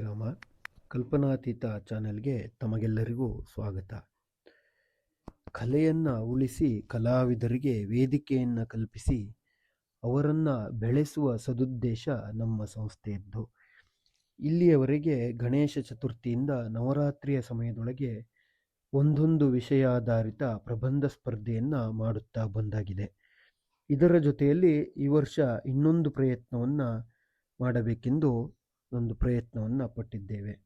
ರಾಮ. ಕಲ್ಪನಾತೀತ ಚಾನೆಲ್ಗೆ ತಮಗೆಲ್ಲರಿಗೂ ಸ್ವಾಗತ. ಕಲೆಯನ್ನು ಉಳಿಸಿ ಕಲಾವಿದರಿಗೆ ವೇದಿಕೆಯನ್ನು ಕಲ್ಪಿಸಿ ಅವರನ್ನು ಬೆಳೆಸುವ ಸದುದ್ದೇಶ ನಮ್ಮ ಸಂಸ್ಥೆಯದ್ದು. ಇಲ್ಲಿಯವರೆಗೆ ಗಣೇಶ ಚತುರ್ಥಿಯಿಂದ ನವರಾತ್ರಿಯ ಸಮಯದೊಳಗೆ ಒಂದೊಂದು ವಿಷಯಾಧಾರಿತ ಪ್ರಬಂಧ ಸ್ಪರ್ಧೆಯನ್ನು ಮಾಡುತ್ತಾ ಬಂದಾಗಿದೆ. ಇದರ ಜೊತೆಯಲ್ಲಿ ಈ ವರ್ಷ ಇನ್ನೊಂದು ಪ್ರಯತ್ನವನ್ನು ಮಾಡಬೇಕೆಂದು ಒಂದು ಪ್ರಯತ್ನವನ್ನು ಪಟ್ಟಿದ್ದೇವೆ.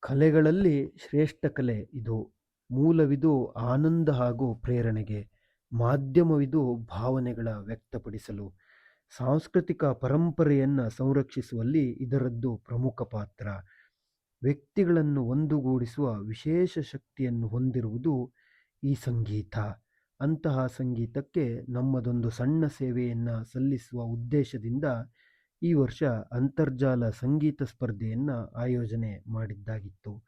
ಕಲೆಗಳಲ್ಲಿ ಶ್ರೇಷ್ಠ ಕಲೆ ಇದು. ಮೂಲವಿದು ಆನಂದ ಹಾಗೂ ಪ್ರೇರಣೆಗೆ, ಮಾಧ್ಯಮವಿದು ಭಾವನೆಗಳ ವ್ಯಕ್ತಪಡಿಸಲು, ಸಾಂಸ್ಕೃತಿಕ ಪರಂಪರೆಯನ್ನು ಸಂರಕ್ಷಿಸುವಲ್ಲಿ ಇದರದ್ದು ಪ್ರಮುಖ ಪಾತ್ರ. ವ್ಯಕ್ತಿಗಳನ್ನು ಒಂದುಗೂಡಿಸುವ ವಿಶೇಷ ಶಕ್ತಿಯನ್ನು ಹೊಂದಿರುವುದು ಈ ಸಂಗೀತ. ಅಂತಹ ಸಂಗೀತಕ್ಕೆ ನಮ್ಮದೊಂದು ಸಣ್ಣ ಸೇವೆಯನ್ನು ಸಲ್ಲಿಸುವ ಉದ್ದೇಶದಿಂದ ಈ ವರ್ಷ ಅಂತರ್ಜಾಲ ಸಂಗೀತ ಸ್ಪರ್ಧೆಯನ್ನು ಆಯೋಜನೆ ಮಾಡಿದ್ದಾಗಿತ್ತು.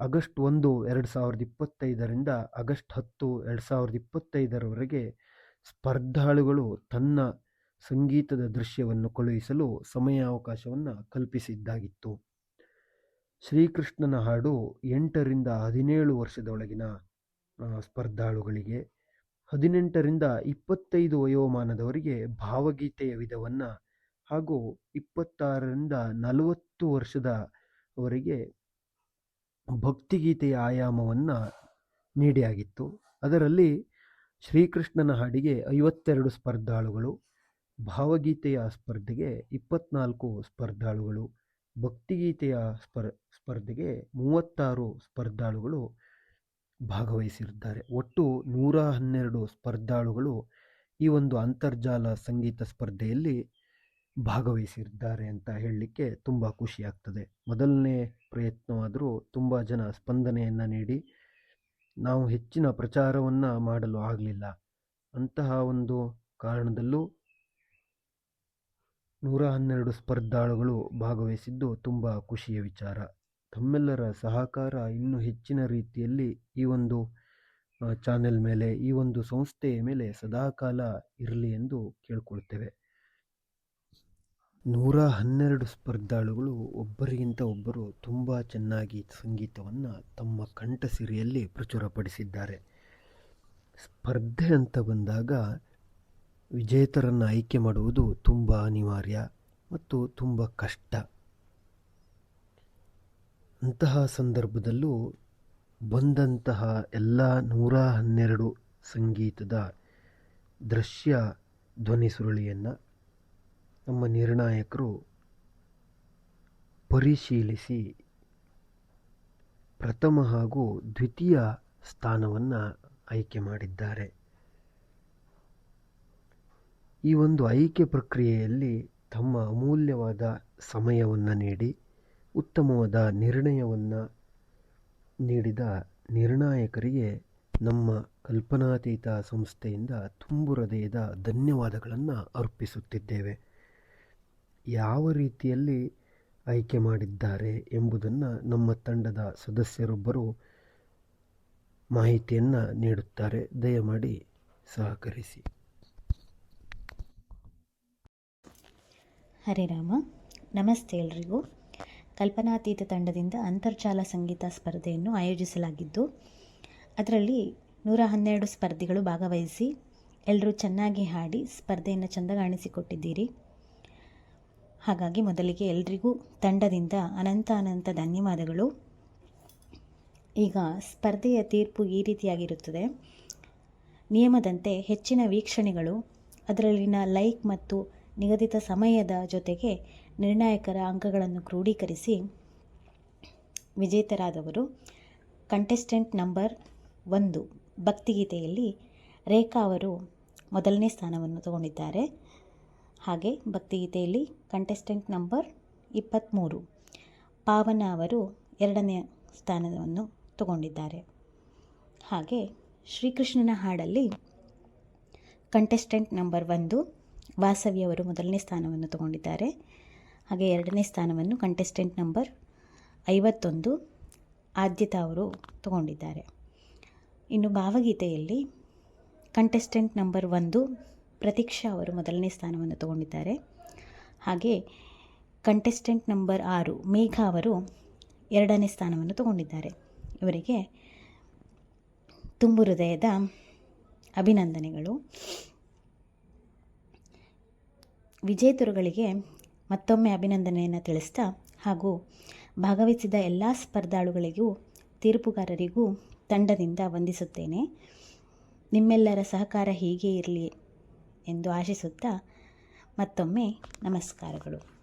ಆಗಸ್ಟ್ ಒಂದು, ಎರಡು ಸಾವಿರದ ಇಪ್ಪತ್ತೈದರಿಂದ ಆಗಸ್ಟ್ ಹತ್ತು, ಎರಡು ಸಾವಿರದ ಇಪ್ಪತ್ತೈದರವರೆಗೆ ಸ್ಪರ್ಧಾಳುಗಳು ತನ್ನ ಸಂಗೀತದ ದೃಶ್ಯವನ್ನು ಕಳುಹಿಸಲು ಸಮಯಾವಕಾಶವನ್ನು ಕಲ್ಪಿಸಿದ್ದಾಗಿತ್ತು. ಶ್ರೀಕೃಷ್ಣನ ಹಾಡು ಎಂಟರಿಂದ ಹದಿನೇಳು ವರ್ಷದೊಳಗಿನ ಸ್ಪರ್ಧಾಳುಗಳಿಗೆ, ಹದಿನೆಂಟರಿಂದ ಇಪ್ಪತ್ತೈದು ವಯೋಮಾನದವರಿಗೆ ಭಾವಗೀತೆಯ ವಿಧವನ್ನು ಹಾಗೂ ಇಪ್ಪತ್ತಾರರಿಂದ ನಲವತ್ತು ವರ್ಷದವರೆಗೆ ಭಕ್ತಿಗೀತೆಯ ಆಯಾಮವನ್ನು ನೀಡಿಯಾಗಿತ್ತು. ಅದರಲ್ಲಿ ಶ್ರೀಕೃಷ್ಣನ ಹಾಡಿಗೆ ಐವತ್ತೆರಡು ಸ್ಪರ್ಧಾಳುಗಳು, ಭಾವಗೀತೆಯ ಸ್ಪರ್ಧೆಗೆ ಇಪ್ಪತ್ನಾಲ್ಕು ಸ್ಪರ್ಧಾಳುಗಳು, ಭಕ್ತಿಗೀತೆಯ ಸ್ಪರ್, ಸ್ಪರ್ಧೆಗೆ ಮೂವತ್ತಾರು ಸ್ಪರ್ಧಾಳುಗಳು ಭಾಗವಹಿಸಿದ್ದಾರೆ ಒಟ್ಟು ನೂರ ಹನ್ನೆರಡು ಸ್ಪರ್ಧಾಳುಗಳು ಈ ಒಂದು ಅಂತರ್ಜಾಲ ಸಂಗೀತ ಸ್ಪರ್ಧೆಯಲ್ಲಿ ಭಾಗವಹಿಸಿದ್ದಾರೆ ಅಂತ ಹೇಳಲಿಕ್ಕೆ ತುಂಬ ಖುಷಿಯಾಗ್ತದೆ ಮೊದಲನೇ ಪ್ರಯತ್ನವಾದರೂ ತುಂಬ ಜನ ಸ್ಪಂದನೆಯನ್ನು ನೀಡಿ, ನಾವು ಹೆಚ್ಚಿನ ಪ್ರಚಾರವನ್ನು ಮಾಡಲು ಆಗಲಿಲ್ಲ. ಅಂತಹ ಒಂದು ಕಾರಣದಲ್ಲೂ ನೂರ ಹನ್ನೆರಡು ಸ್ಪರ್ಧಾಳುಗಳು ಭಾಗವಹಿಸಿದ್ದು ತುಂಬ ಖುಷಿಯ ವಿಚಾರ. ತಮ್ಮೆಲ್ಲರ ಸಹಕಾರ ಇನ್ನೂ ಹೆಚ್ಚಿನ ರೀತಿಯಲ್ಲಿ ಈ ಒಂದು ಚಾನೆಲ್ ಮೇಲೆ, ಈ ಒಂದು ಸಂಸ್ಥೆಯ ಮೇಲೆ ಸದಾಕಾಲ ಇರಲಿ ಎಂದು ಕೇಳ್ಕೊಳ್ತೇವೆ. ನೂರ ಹನ್ನೆರಡು ಸ್ಪರ್ಧಾಳುಗಳು ಒಬ್ಬರಿಗಿಂತ ಒಬ್ಬರು ತುಂಬ ಚೆನ್ನಾಗಿ ಸಂಗೀತವನ್ನು ತಮ್ಮ ಕಂಠಸಿರಿಯಲ್ಲಿ ಪ್ರಚುರಪಡಿಸಿದ್ದಾರೆ. ಸ್ಪರ್ಧೆ ಅಂತ ಬಂದಾಗ ವಿಜೇತರನ್ನು ಆಯ್ಕೆ ಮಾಡುವುದು ತುಂಬ ಅನಿವಾರ್ಯ ಮತ್ತು ತುಂಬ ಕಷ್ಟ. ಅಂತಹ ಸಂದರ್ಭದಲ್ಲೂ ಬಂದಂತಹ ಎಲ್ಲ ನೂರ ಹನ್ನೆರಡು ಸಂಗೀತದ ದೃಶ್ಯ ಧ್ವನಿ ಸುರುಳಿಯನ್ನು ನಮ್ಮ ನಿರ್ಣಾಯಕರು ಪರಿಶೀಲಿಸಿ ಪ್ರಥಮ ಹಾಗೂ ದ್ವಿತೀಯ ಸ್ಥಾನವನ್ನು ಆಯ್ಕೆ ಮಾಡಿದ್ದಾರೆ. ಈ ಒಂದು ಆಯ್ಕೆ ಪ್ರಕ್ರಿಯೆಯಲ್ಲಿ ತಮ್ಮ ಅಮೂಲ್ಯವಾದ ಸಮಯವನ್ನು ನೀಡಿ, ಉತ್ತಮವಾದ ನಿರ್ಣಯವನ್ನು ನೀಡಿದ ನಿರ್ಣಾಯಕರಿಗೆ ನಮ್ಮ ಕಲ್ಪನಾತೀತ ಸಂಸ್ಥೆಯಿಂದ ತುಂಬು ಹೃದಯದ ಧನ್ಯವಾದಗಳನ್ನು ಅರ್ಪಿಸುತ್ತಿದ್ದೇವೆ. ಯಾವ ರೀತಿಯಲ್ಲಿ ಆಯ್ಕೆ ಮಾಡಿದ್ದಾರೆ ಎಂಬುದನ್ನು ನಮ್ಮ ತಂಡದ ಸದಸ್ಯರೊಬ್ಬರು ಮಾಹಿತಿಯನ್ನು ನೀಡುತ್ತಾರೆ. ದಯಮಾಡಿ ಸಹಕರಿಸಿ. ಹರೇ ರಾಮ. ನಮಸ್ತೆ ಎಲ್ರಿಗೂ. ಕಲ್ಪನಾತೀತ ತಂಡದಿಂದ ಅಂತರ್ಜಾಲ ಸಂಗೀತ ಸ್ಪರ್ಧೆಯನ್ನು ಆಯೋಜಿಸಲಾಗಿದ್ದು, ಅದರಲ್ಲಿ ನೂರ ಹನ್ನೆರಡು ಸ್ಪರ್ಧಿಗಳು ಭಾಗವಹಿಸಿ ಎಲ್ಲರೂ ಚೆನ್ನಾಗಿ ಹಾಡಿ ಸ್ಪರ್ಧೆಯನ್ನು ಚೆಂದಗಾಣಿಸಿಕೊಟ್ಟಿದ್ದೀರಿ. ಹಾಗಾಗಿ ಮೊದಲಿಗೆ ಎಲ್ರಿಗೂ ತಂಡದಿಂದ ಅನಂತ ಅನಂತ ಧನ್ಯವಾದಗಳು. ಈಗ ಸ್ಪರ್ಧೆಯ ತೀರ್ಪು ಈ ರೀತಿಯಾಗಿರುತ್ತದೆ. ನಿಯಮದಂತೆ ಹೆಚ್ಚಿನ ವೀಕ್ಷಣೆಗಳು, ಅದರಲ್ಲಿನ ಲೈಕ್ ಮತ್ತು ನಿಗದಿತ ಸಮಯದ ಜೊತೆಗೆ ನಿರ್ಣಾಯಕರ ಅಂಕಗಳನ್ನು ಕ್ರೋಢೀಕರಿಸಿ ವಿಜೇತರಾದವರು. ಕಂಟೆಸ್ಟೆಂಟ್ ನಂಬರ್ ಒಂದು ಭಕ್ತಿಗೀತೆಯಲ್ಲಿ ರೇಖಾ ಅವರು ಮೊದಲನೇ ಸ್ಥಾನವನ್ನು ತಗೊಂಡಿದ್ದಾರೆ. ಹಾಗೆ ಭಕ್ತಿಗೀತೆಯಲ್ಲಿ ಕಂಟೆಸ್ಟೆಂಟ್ ನಂಬರ್ ಇಪ್ಪತ್ತ್ಮೂರು ಪಾವನ ಅವರು ಎರಡನೇ ಸ್ಥಾನವನ್ನು ತಗೊಂಡಿದ್ದಾರೆ. ಹಾಗೆ ಶ್ರೀಕೃಷ್ಣನ ಹಾಡಲ್ಲಿ ಕಂಟೆಸ್ಟೆಂಟ್ ನಂಬರ್ ಒಂದು ವಾಸವಿ ಅವರು ಮೊದಲನೇ ಸ್ಥಾನವನ್ನು ತಗೊಂಡಿದ್ದಾರೆ. ಹಾಗೆ ಎರಡನೇ ಸ್ಥಾನವನ್ನು ಕಂಟೆಸ್ಟೆಂಟ್ ನಂಬರ್ ಐವತ್ತೊಂದು ಆದ್ಯತಾ ಅವರು ತಗೊಂಡಿದ್ದಾರೆ. ಇನ್ನು ಭಾವಗೀತೆಯಲ್ಲಿ ಕಂಟೆಸ್ಟೆಂಟ್ ನಂಬರ್ ಒಂದು ಪ್ರತೀಕ್ಷಾ ಅವರು ಮೊದಲನೇ ಸ್ಥಾನವನ್ನು ತಗೊಂಡಿದ್ದಾರೆ. ಹಾಗೆ ಕಂಟೆಸ್ಟೆಂಟ್ ನಂಬರ್ ಆರು ಮೇಘ ಅವರು ಎರಡನೇ ಸ್ಥಾನವನ್ನು ತಗೊಂಡಿದ್ದಾರೆ. ಇವರಿಗೆ ತುಂಬು ಹೃದಯದ ಅಭಿನಂದನೆಗಳು. ವಿಜೇತರುಗಳಿಗೆ ಮತ್ತೊಮ್ಮೆ ಅಭಿನಂದನೆಯನ್ನು ತಿಳಿಸ್ತಾ ಹಾಗೂ ಭಾಗವಹಿಸಿದ ಎಲ್ಲ ಸ್ಪರ್ಧಾಳುಗಳಿಗೂ, ತೀರ್ಪುಗಾರರಿಗೂ ತಂಡದಿಂದ ವಂದಿಸುತ್ತೇನೆ. ನಿಮ್ಮೆಲ್ಲರ ಸಹಕಾರ ಹೀಗೆ ಇರಲಿ. ಎಂದು ಆಶಿಸುತ್ತಾ ಮತ್ತೊಮ್ಮೆ ನಮಸ್ಕಾರಗಳು.